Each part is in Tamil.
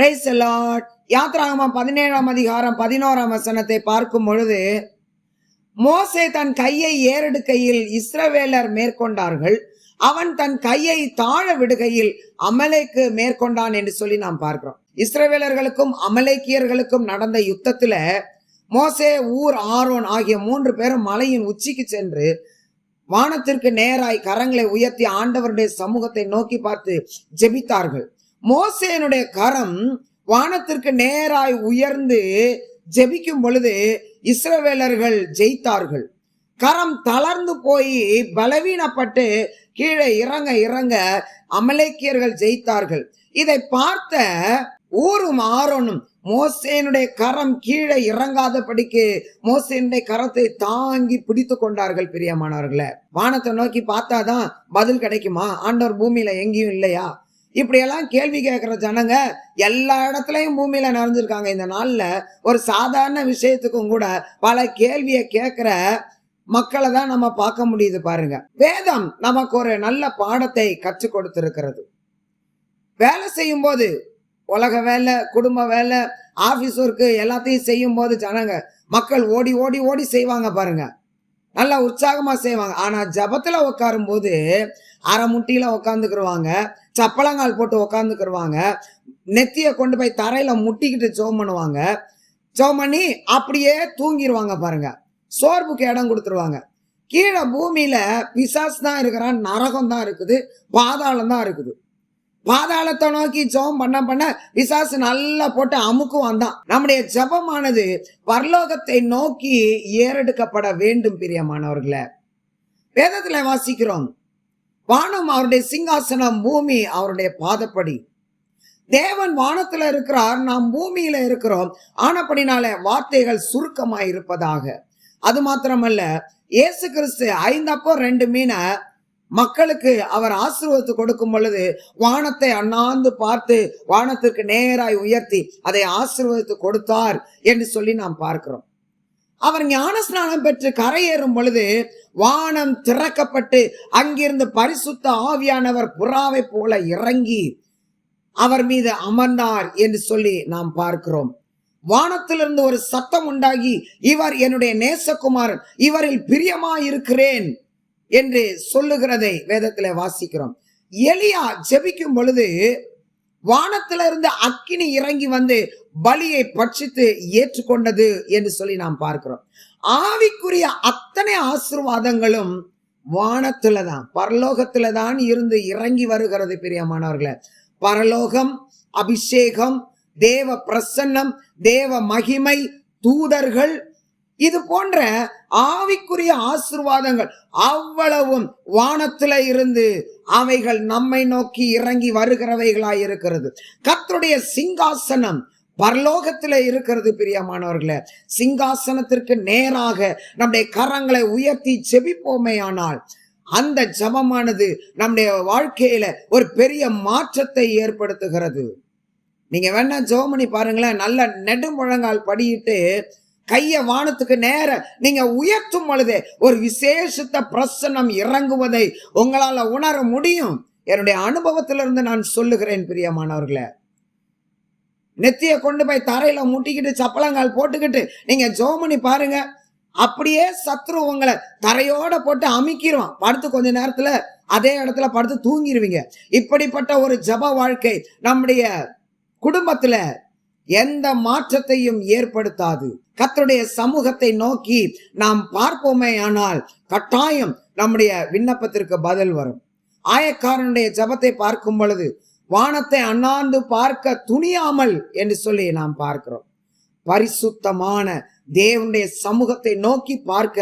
பிரைஸ் லார்ட் யாத்ராகமா பதினேழாம் அதிகாரம் பதினோராம் வசனத்தை பார்க்கும் பொழுது மோசே தன் கையை ஏறெடுக்கையில் இஸ்ரவேலர் மேற்கொண்டார்கள். அவன் தன் கையை தாழ விடுகையில் அமலைக்கு மேற்கொண்டான் என்று சொல்லி நாம் பார்க்கிறோம். இஸ்ரவேலர்களுக்கும் அமலேக்கியர்களுக்கும் நடந்த யுத்தத்துல மோசே ஊர் ஆரோன் ஆகிய மூன்று பேரும் மலையின் உச்சிக்கு சென்று வானத்திற்கு நேராய் கரங்களை உயர்த்தி ஆண்டவருடைய சமூகத்தை நோக்கி பார்த்து ஜெபித்தார்கள். மோசேனுடைய கரம் வானத்திற்கு நேராய் உயர்ந்து ஜெபிக்கும் பொழுது இஸ்ரவேலர்கள் ஜெயித்தார்கள். கரம் தளர்ந்து போய் பலவீனப்பட்டு கீழே இறங்க இறங்க அமலேக்கியர்கள் ஜெயித்தார்கள். இதை பார்த்த ஊரும் ஆரோனும் மோசேனுடைய கரம் கீழே இறங்காதபடிக்கு மோசேனுடைய கரத்தை தாங்கி பிடித்து கொண்டார்கள் பிரியமானவர்களே. வானத்தை நோக்கி பார்த்தாதான் பதில் கிடைக்குமா? ஆண்டவர் பூமியில எங்கேயும் இல்லையா? இப்படியெல்லாம் கேள்வி கேட்குற ஜனங்க எல்லா இடத்துலையும் பூமியில் நிறைஞ்சிருக்காங்க. இந்த நாளில் ஒரு சாதாரண விஷயத்துக்கும் கூட பல கேள்வியை கேட்குற மக்களை தான் நம்ம பார்க்க முடியுது பாருங்க. வேதம் நமக்கு ஒரு நல்ல பாடத்தை கற்றுக் கொடுத்திருக்கிறது. வேலை செய்யும் போது உலக வேலை குடும்ப வேலை ஆஃபீஸ் ஒர்க்கு எல்லாத்தையும் செய்யும் போது ஜனங்க மக்கள் ஓடி ஓடி ஓடி செய்வாங்க பாருங்க. நல்லா உற்சாகமாக செய்வாங்க. ஆனால் ஜபத்தில் உட்காரும் போது அரை முட்டியில் உட்காந்துக்கிருவாங்க சப்பளங்கால் போட்டு உட்காந்துக்கிருவாங்க நெத்தியை கொண்டு போய் தரையில் முட்டிக்கிட்டு ஜோம் பண்ணுவாங்க. ஜோம் பண்ணி அப்படியே தூங்கிடுவாங்க பாருங்க. சோர்வுக்கு இடம் கொடுத்துருவாங்க. கீழே பூமியில் பிசாஸ் தான் இருக்கிறான் நரகம் தான் இருக்குது பாதாளம் தான் இருக்குது. பாதாளத்தை நோக்கி ஜெபம் பண்ண பண்ண பிசாசு நல்லா போட்டு அமுக்குவான் தான் நம்முடைய ஜெபமானது பரலோகத்தை நோக்கி ஏறெடுக்கப்பட வேண்டும் பிரியமானவர்களை. வேதத்துல வாசிக்கிறோம். வானம் அவருடைய சிங்காசனம் பூமி அவருடைய பாதப்படி. தேவன் வானத்துல இருக்கிறார் நாம் பூமியில இருக்கிறோம். ஆனப்படினால வார்த்தைகள் சுருக்கமாய் இருப்பதாக. அது மாத்திரமல்ல இயேசு கிறிஸ்து ஐந்தப்போ ரெண்டு மீனை மக்களுக்கு அவர் ஆசீர்வாதத்தை கொடுக்கும் பொழுது வானத்தை அண்ணாந்து பார்த்து வானத்திற்கு நேராய் உயர்த்தி அதை ஆசீர்வாதத்தை கொடுத்தார் என்று சொல்லி நாம் பார்க்கிறோம். அவர் ஞானஸ்நானம் பெற்று கரையேறும் பொழுது வானம் திறக்கப்பட்டு அங்கிருந்து பரிசுத்த ஆவியானவர் புறாவை போல இறங்கி அவர் மீது அமர்ந்தார் என்று சொல்லி நாம் பார்க்கிறோம். வானத்திலிருந்து ஒரு சத்தம் உண்டாகி இவர் என்னுடைய நேசகுமாரன் இவரில் பிரியமாயிருக்கிறேன் என்று சொல்லுகிறதை வேதத்தில் வாசிக்கிறோம். எலியா ஜெபிக்கும் பொழுது வானத்திலிருந்து இருந்து அக்கினி இறங்கி வந்து பலியை பட்சித்து ஏற்றுக்கொண்டது என்று சொல்லி நாம் பார்க்கிறோம். ஆவிக்குரிய அத்தனை ஆசிர்வாதங்களும் வானத்துல தான் பரலோகத்துல தான் இருந்து இறங்கி வருகிறது பிரியமானவர்களே. பரலோகம் அபிஷேகம் தேவ பிரசன்னம் தேவ மகிமை தூதர்கள் இது போன்ற ஆவிக்குரிய ஆசிர்வாதங்கள் அவ்வளவும் வானத்துல இருந்து அவைகள் நம்மை நோக்கி இறங்கி வருகிறவைகளாய் இருக்கிறது. கத்தருடைய சிங்காசனம் பரலோகத்தில் இருக்கிறது பிரியமானவர்களே. சிங்காசனத்திற்கு நேராக நம்முடைய கரங்களை உயர்த்தி செபிப்போமே ஆனால் அந்த ஜபமானது நம்முடைய வாழ்க்கையில ஒரு பெரிய மாற்றத்தை ஏற்படுத்துகிறது. நீங்க வேணா ஜோமணி பாருங்களேன் நல்ல நெடுமுழங்கால் படியிட்டு கைய வானத்துக்கு நேர நீங்க உயர்த்தும் பொழுது ஒரு விசேஷத்த பிரசன்னம் இறங்குவதை உங்களால உணர முடியும். என்னுடைய அனுபவத்திலிருந்து நான் சொல்லுகிறேன் பிரியமானவர்களை. நெத்திய கொண்டு போய் தரையில முட்டிக்கிட்டு சப்பளங்கால் போட்டுக்கிட்டு நீங்க ஜோமணி பாருங்க. அப்படியே சத்ரு உங்களை தரையோட போட்டு அமுக்கிடுவான் படுத்து கொஞ்ச நேரத்துல அதே இடத்துல படுத்து தூங்கிடுவீங்க இப்படிப்பட்ட ஒரு ஜப வாழ்க்கை நம்முடைய குடும்பத்துல எந்த மாற்றத்தையும் ஏற்படுத்தாது. கத்தருடைய சமூகத்தை நோக்கி நாம் பார்ப்போமே ஆனால் கட்டாயம் நம்முடைய விண்ணப்பத்திற்கு பதில் வரும். ஆயக்காரனுடைய ஜபத்தை பார்க்கும் பொழுது வானத்தை அண்ணாந்து பார்க்க துணியாமல் என்று சொல்லி நாம் பார்க்கிறோம். பரிசுத்தமான தேவனுடைய சமூகத்தை நோக்கி பார்க்க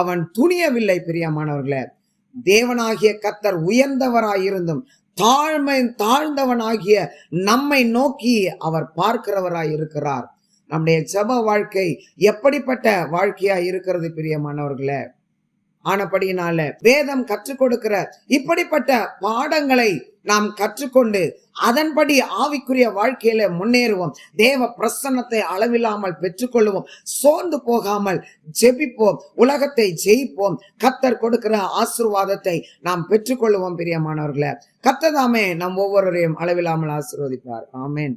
அவன் துணியவில்லை பிரியமானவர்களே. தேவனாகிய கத்தர் உயர்ந்தவராயிருந்தும் தாழ்மை தாழ்ந்தவனாகிய நம்மை நோக்கி அவர் பார்க்கிறவராய் இருக்கிறார். நம்முடைய ஜப வாழ்க்கை எப்படிப்பட்ட வாழ்க்கையா இருக்கிறது பிரியமானவர்களே? ஆனபடியினால வேதம் கற்றுக் கொடுக்கிற இப்படிப்பட்ட பாடங்களை நாம் கற்றுக்கொண்டு அதன்படி ஆவிக்குரிய வாழ்க்கையில முன்னேறுவோம். தேவ பிரசன்னத்தை அளவில்லாமல் பெற்றுக்கொள்வோம் சோர்ந்து போகாமல் ஜெபிப்போம். உலகத்தை ஜெயிப்போம். கத்தர் கொடுக்கிற ஆசிர்வாதத்தை நாம் பெற்றுக்கொள்வோம் பிரியமானவர்களை. கத்ததாமே நம் ஒவ்வொருவரையும் அளவில்லாமல் ஆசிர்வதிப்பார். ஆமேன்.